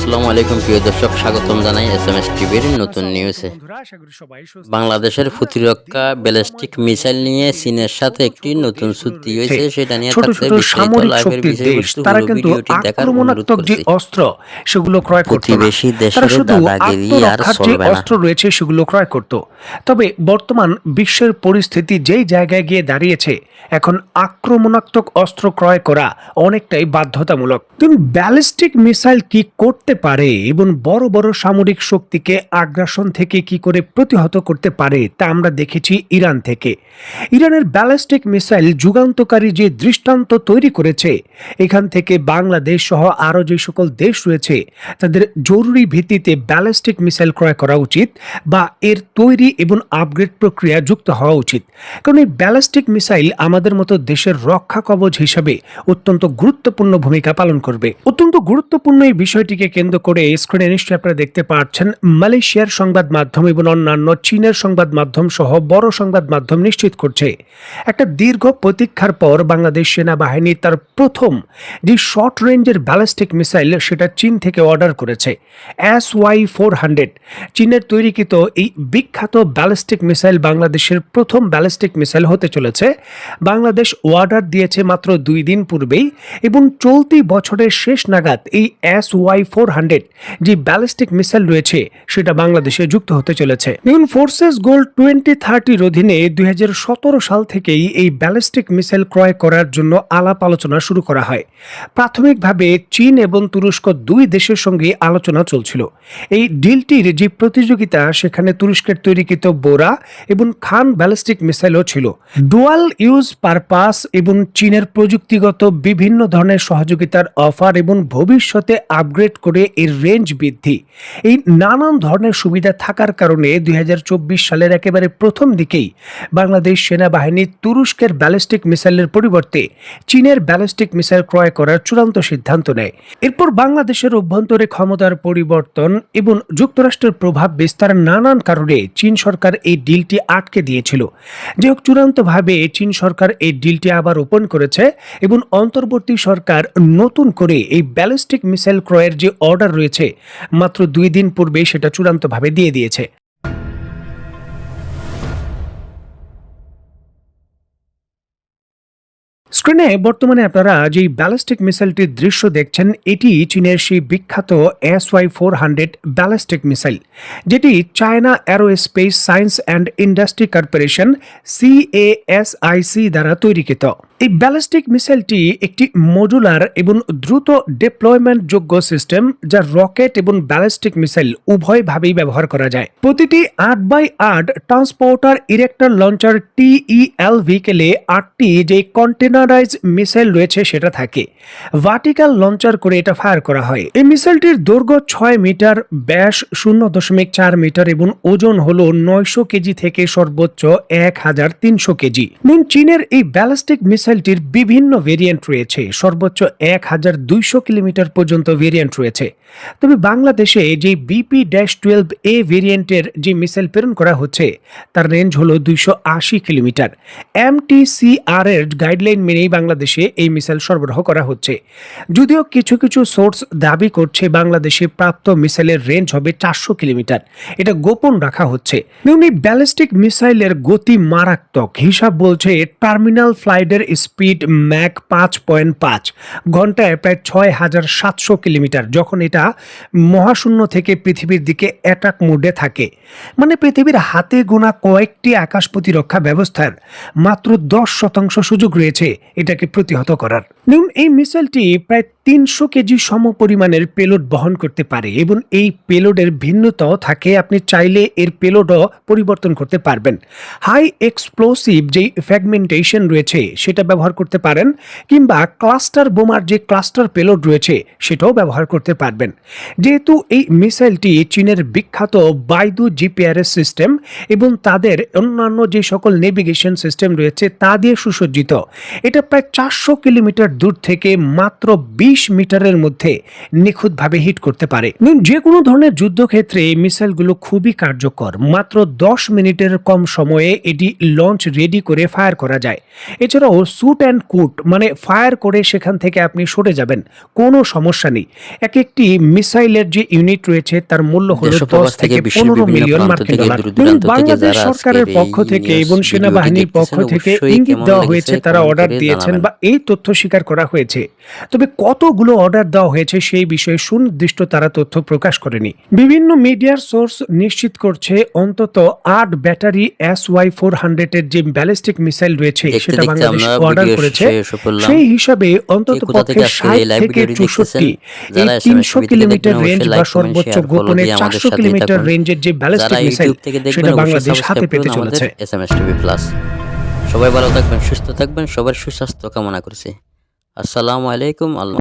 আসসালামু আলাইকুম প্রিয় দর্শক স্বাগতম জানাই এস এম এস টিভির নতুন নিউজে বাংলাদেশের প্রতিরক্ষা ব্যালিস্টিক মিসাইল নিয়ে চীনের সাথে একটি নতুন চুক্তি হয়েছে সেটা নিয়ে থাকছে সামরিক শক্তির দেশ তারা কিন্তু আক্রমণাত্মক যে অস্ত্র সেগুলো ক্রয় করত। প্রতিবেশী দেশের দাদাগিরি আর যে অস্ত্র রয়েছে সেগুলো ক্রয় করত। তবে বর্তমান বিশ্বের পরিস্থিতি যেই জায়গায় গিয়ে দাঁড়িয়েছে এখন আক্রমণাত্মক অস্ত্র ক্রয় করা অনেকটাই বাধ্যতামূলক। তুমি ব্যালিস্টিক মিসাইল কি করতে পারে এবং বড় বড় সামরিক শক্তিকে আগ্রাসন থেকে কি করে প্রতিহত করতে পারে তা আমরা দেখেছি ইরান থেকে। ইরানের ব্যালিস্টিক মিসাইল যুগান্তকারী যে দৃষ্টান্ত তৈরি করেছে, এখান থেকে বাংলাদেশ সহ আরও যে সকল দেশ রয়েছে, তাদের জরুরি ভিত্তিতে ব্যালিস্টিক মিসাইল ক্রয় করা উচিত বা এর তৈরি এবং আপগ্রেড প্রক্রিয়া যুক্ত হওয়া উচিত। কারণ এই ব্যালিস্টিক মিসাইল আমাদের মতো দেশের রক্ষা কবচ হিসাবে অত্যন্ত গুরুত্বপূর্ণ ভূমিকা পালন করবে। অত্যন্ত গুরুত্বপূর্ণ এই বিষয়টিকে কেন্দ্র করে স্ক্রিনে নিশ্চয়ই আপনারা দেখতে পাচ্ছেন, মালয়েশিয়ার সংবাদ মাধ্যম এবং অন্যান্য চীনের সংবাদ মাধ্যম সহ বড় সংবাদ মাধ্যম নিশ্চিত করছে। একটা দীর্ঘ প্রতীক্ষার পর বাংলাদেশ সেনাবাহিনী তার প্রথম যে শর্ট রেঞ্জের ব্যালিস্টিক মিসাইল সেটা চীন থেকে অর্ডার করেছে এস ওয়াই ফোর হান্ড্রেড চীনের তৈরিকৃত এই বিখ্যাত ব্যালিস্টিক মিসাইল বাংলাদেশের প্রথম ব্যালিস্টিক মিসাইল হতে চলেছে। বাংলাদেশ অর্ডার দিয়েছে মাত্র দুই দিন পূর্বেই এবং চলতি বছরের শেষ নাগাদ এই এস ওয়াই ফোর হান্ড্রেড যে ব্যালিস্টিক মিসাইল রয়েছে, সেটা বাংলাদেশে যুক্ত হতে চলেছে। দেখুন ফোর্সেস গোল্ড টোয়েন্টি থার্টির অধীনে দুই সাল থেকেই এই ব্যালিস্টিক মিসাইল ক্রয় করার জন্য আলাপ আলোচনা শুরু করা হয়। প্রাথমিকভাবে চীন এবং তুরস্ক দুই দেশের সঙ্গে আলোচনা চলছিল। এই ডিলটির যে প্রতিযোগিতা, সেখানে তুরস্কের তৈরিকৃত বোরা এবং খান ব্যালিস্টিক মিসাইলও ছিল। ডুয়াল ইউজ পারপাস এবং চীনের প্রযুক্তিগত বিভিন্ন ধরনের সহযোগিতার অফার এবং ভবিষ্যতে আপগ্রেড করে এর রেঞ্জ বৃদ্ধি। এই নানান ধরনের সুবিধা থাকার কারণে দুই সালের একেবারে প্রথম দিকেই বাংলাদেশ সেনাবাহিনী তুরস্কের ব্যালিস্টিক মিসাইলের পরিবর্তে চীনের ব্যালিস্টিক মিসাইল ক্রয় করার চূড়ান্ত সিদ্ধান্ত নেয়। এরপর বাংলাদেশের অভ্যন্তরে ক্ষমতার পরিবর্তন এবং যুক্তরাষ্ট্রের প্রভাব বিস্তার নানান কারণে চীন সরকার এই ডিলটি আটকে দিয়েছিল। যে হোক, চূড়ান্তভাবে চীন সরকার এই ডিলটি আবার ওপেন করেছে এবং অন্তর্বর্তী সরকার নতুন করে এই ব্যালিস্টিক মিসাইল ক্রয়ের যে অর্ডার রয়েছে। মাত্র দুই দিন পূর্বে সেটা চূড়ান্তভাবে দিয়ে দিয়েছে। স্ক্রিনে বর্তমানে আপনারা যেই ব্যালিস্টিক মিসাইলটির দৃশ্য দেখছেন, এটি চীনের সেই বিখ্যাত S Y four hundred ballistic missile, যেটি China aerospace science and industry corporation CASIC দ্বারা তৈরিকৃত। এই ব্যালিস্টিক মিসাইলটি একটি মডুলার এবং দ্রুত ডিপ্লয়মেন্ট যোগ্য সিস্টেম যা রকেট এবং ব্যালিস্টিক মিসাইল উভয়ভাবেই ব্যবহার করা যায়। প্রতিটি আট বাই আট ট্রান্সপোর্টার ইরেক্টর লঞ্চার টিইএল ভিকেলে আটটি যে কন্টেনারাইজ মিসাইল রয়েছে সেটা থাকে। ভার্টিক্যাল লঞ্চার করে এটা ফায়ার করা হয়। এই মিসাইলটির দৈর্ঘ্য ছয় মিটার, ব্যাস শূন্য দশমিক চার মিটার এবং ওজন হল নয়শো কেজি থেকে সর্বোচ্চ এক হাজার তিনশো কেজি। চীনের এই ব্যালিস্টিক মিসাইলটির বিভিন্ন ভেরিয়েন্ট রয়েছে। সর্বোচ্চ এক হাজার দুইশো কিলোমিটার পর্যন্ত ভেরিয়েন্ট রয়েছে। তবে বাংলাদেশে যে বিপি ড্যাশ টুয়েলভ এ ভেরিয়েন্টের যে মিসাইল প্রেরণ করা হচ্ছে, তার রেঞ্জ হলো দুইশো আশি কিলোমিটার। এমটিসিআর এর গাইডলাইন মেনেই বাংলাদেশে এই মিসাইল সরবরাহ করা হচ্ছে। যদিও কিছু কিছু সোর্স দাবি করছে বাংলাদেশে প্রাপ্ত মিসাইলের রেঞ্জ হবে চারশো কিলোমিটার। এটা গোপন রাখা হচ্ছে। ব্যালিস্টিক মিসাইলের গতি মারাত্মক। হিসাব বলছে টার্মিনাল ফ্লাইটের স্পিড ম্যাক পাঁচ পয়েন্ট পাঁচ। ঘন্টায় প্রায় ছয় হাজার সাতশো কিলোমিটার, যখন এটা মহাশূন্য থেকে পৃথিবীর দিকে অ্যাটাক মোডে থাকে। মানে পৃথিবীর হাতে গোনা কয়েকটি আকাশ প্রতিরক্ষা ব্যবস্থার মাত্র দশ শতাংশ সুযোগ রয়েছে এটাকে প্রতিহত করার। দেখুন, এই মিসাইলটি প্রায় তিনশো কেজি সম পরিমাণের পেলোড বহন করতে পারে এবং এই পেলোডের ভিন্নতাও থাকে। আপনি চাইলে এর পেলোডও পরিবর্তন করতে পারবেন। হাই এক্সপ্লোসিভ যেই ফ্র্যাগমেন্টেশন রয়েছে, সেটা ব্যবহার করতে পারেন কিংবা ক্লাস্টার বোমার যে ক্লাস্টার পেলোড রয়েছে সেটাও ব্যবহার করতে পারবেন। যেহেতু এই মিসাইলটি চীনের বিখ্যাত বাইদু জিপিআরএস সিস্টেম এবং তাদের অন্যান্য যে সকল নেভিগেশন সিস্টেম রয়েছে তা দিয়ে সুসজ্জিত। এটা প্রায় চারশো কিলোমিটার দূর থেকে মাত্র বিশ মিটারের মধ্যে নিখুঁতভাবে হিট করতে পারে। যে কোনো ধরনের যুদ্ধক্ষেত্রে এই মিসাইলগুলো খুবই কার্যকর। মাত্র দশ মিনিটের কম সময়ে এটি লঞ্চ রেডি করে ফায়ার করা যায়। এছাড়াও স্যুট অ্যান্ড কুট মানে ফায়ার করে সেখান থেকে আপনি সরে যাবেন। কোনো সমস্যা নেই। এক একটি মিসাইলের যে ইউনিট রয়েছে তার মূল্য হলো দেশ থেকে পনেরো মিলিয়ন মার্কিন ডলার। বাংলাদেশ সরকারের পক্ষ থেকে এবং সেনাবাহিনীর পক্ষ থেকে ইঙ্গিত দেওয়া হয়েছে তারা অর্ডার দিয়েছেন বা এই তথ্য স্বীকার করা হয়েছে। তবে কতগুলো অর্ডার দেওয়া হয়েছে সেই বিষয়ে সুনির্দিষ্ট তারা তথ্য প্রকাশ করেনি। বিভিন্ন মিডিয়ার সোর্স নিশ্চিত করছে অন্তত আট battery S Y four hundred এর যে ব্যালিস্টিক মিসাইল রয়েছে সেটা বাংলাদেশ অর্ডার করেছে সেই হিসাবে অন্তত পক্ষে ষাট থেকে চৌষট্টি এই তিনশো কিলোমিটার রেঞ্জ বা সর্বোচ্চ গোপনে চারশো কিলোমিটার রেঞ্জের যে ব্যালিস্টিক মিসাইল সেটা বাংলাদেশ হাতে পেতে চলেছে। টিভি প্লাস সবাই ভালো থাকবেন সুস্থ থাকবেন সবার সুস্বাস্থ্য কামনা করছি। আসসালামু আলাইকুম আল্লাহ